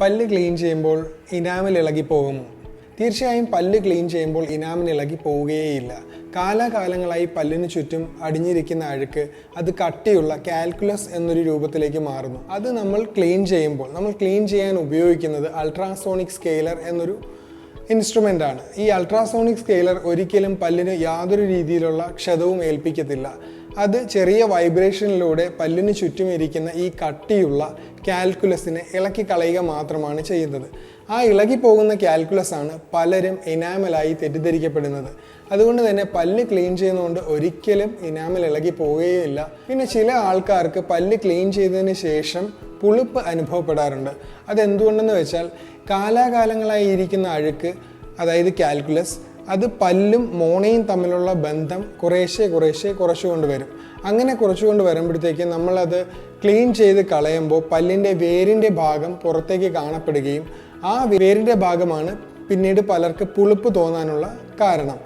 പല്ല് ക്ലീൻ ചെയ്യുമ്പോൾ ഇനാമിൽ ഇളകി പോകുമോ? തീർച്ചയായും പല്ല് ക്ലീൻ ചെയ്യുമ്പോൾ ഇനാമൽ ഇളകി പോവുകയേയില്ല. കാലാകാലങ്ങളായി പല്ലിന് ചുറ്റും അടിഞ്ഞിരിക്കുന്ന അഴുക്ക് അത് കട്ടിയുള്ള കാൽക്കുലസ് എന്നൊരു രൂപത്തിലേക്ക് മാറുന്നു. അത് നമ്മൾ ക്ലീൻ ചെയ്യുമ്പോൾ നമ്മൾ ക്ലീൻ ചെയ്യാൻ ഉപയോഗിക്കുന്നത് അൾട്രാസോണിക് സ്കെയിലർ എന്നൊരു ഇൻസ്ട്രുമെന്റ് ആണ് ഈ അൾട്രാസോണിക് സ്കെയിലർ ഒരിക്കലും പല്ലിന് യാതൊരു രീതിയിലുള്ള ക്ഷതവും ഏൽപ്പിക്കത്തില്ല. അത് ചെറിയ വൈബ്രേഷനിലൂടെ പല്ലിന് ചുറ്റും ഇരിക്കുന്ന ഈ കട്ടിയുള്ള കാൽക്കുലസിനെ ഇളക്കി കളയുക മാത്രമാണ് ചെയ്യുന്നത്. ആ ഇളകി പോകുന്ന കാൽക്കുലസ് ആണ് പലരും ഇനാമലായി തെറ്റിദ്ധരിക്കപ്പെടുന്നത്. അതുകൊണ്ട് തന്നെ പല്ല് ക്ലീൻ ചെയ്യുന്നതുകൊണ്ട് ഒരിക്കലും ഇനാമൽ ഇളകി പോവുകയില്ല. പിന്നെ ചില ആൾക്കാർക്ക് പല്ല് ക്ലീൻ ചെയ്തതിന് ശേഷം പുളിപ്പ് അനുഭവപ്പെടാറുണ്ട്. അതെന്തുകൊണ്ടെന്ന് വെച്ചാൽ കാലാകാലങ്ങളായി ഇരിക്കുന്ന അഴുക്ക് അതായത് കാൽക്കുലസ് അത് പല്ലും മോണയും തമ്മിലുള്ള ബന്ധം കുറേശ്ശെ കുറേശ്ശെ കുറച്ചുകൊണ്ട് വരും. അങ്ങനെ കുറച്ചുകൊണ്ട് വരുമ്പോഴത്തേക്ക് നമ്മളത് ക്ലീൻ ചെയ്ത് കളയുമ്പോൾ പല്ലിന്റെ വേരിന്റെ ഭാഗം പുറത്തേക്ക് കാണപ്പെടുകയും ആ വേരിന്റെ ഭാഗമാണ് പിന്നീട് പലർക്ക് പുളിപ്പ് തോന്നാനുള്ള കാരണം.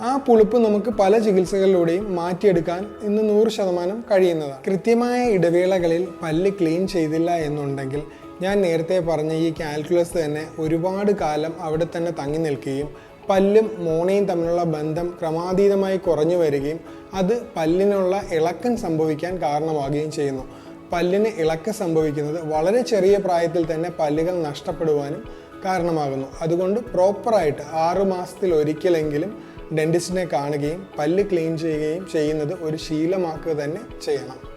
ആ പുളിപ്പ് നമുക്ക് പല ചികിത്സകളിലൂടെയും മാറ്റിയെടുക്കാൻ ഇന്ന് നൂറ് ശതമാനം കഴിയുന്നതാണ്. കൃത്യമായ ഇടവേളകളിൽ പല്ല് ക്ലീൻ ചെയ്തില്ല എന്നുണ്ടെങ്കിൽ ഞാൻ നേരത്തെ പറഞ്ഞ ഈ കാൽക്കുലസ് തന്നെ ഒരുപാട് കാലം അവിടെ തന്നെ തങ്ങി നിൽക്കുകയും പല്ലും മോണയും തമ്മിലുള്ള ബന്ധം ക്രമാതീതമായി കുറഞ്ഞു വരികയും അത് പല്ലിനുള്ള ഇളക്കം സംഭവിക്കാൻ കാരണമാകുകയും ചെയ്യുന്നു. പല്ലിന് ഇളക്കം സംഭവിക്കുന്നത് വളരെ ചെറിയ പ്രായത്തിൽ തന്നെ പല്ലുകൾ നഷ്ടപ്പെടുവാനും കാരണമാകുന്നു. അതുകൊണ്ട് പ്രോപ്പറായിട്ട് ആറു മാസത്തിൽ ഒരിക്കലെങ്കിലും ഡെന്റിസ്റ്റിനെ കാണുകയും പല്ല് ക്ലീൻ ചെയ്യുകയും ചെയ്യുന്നത് ഒരു ശീലമാക്കുക തന്നെ ചെയ്യണം.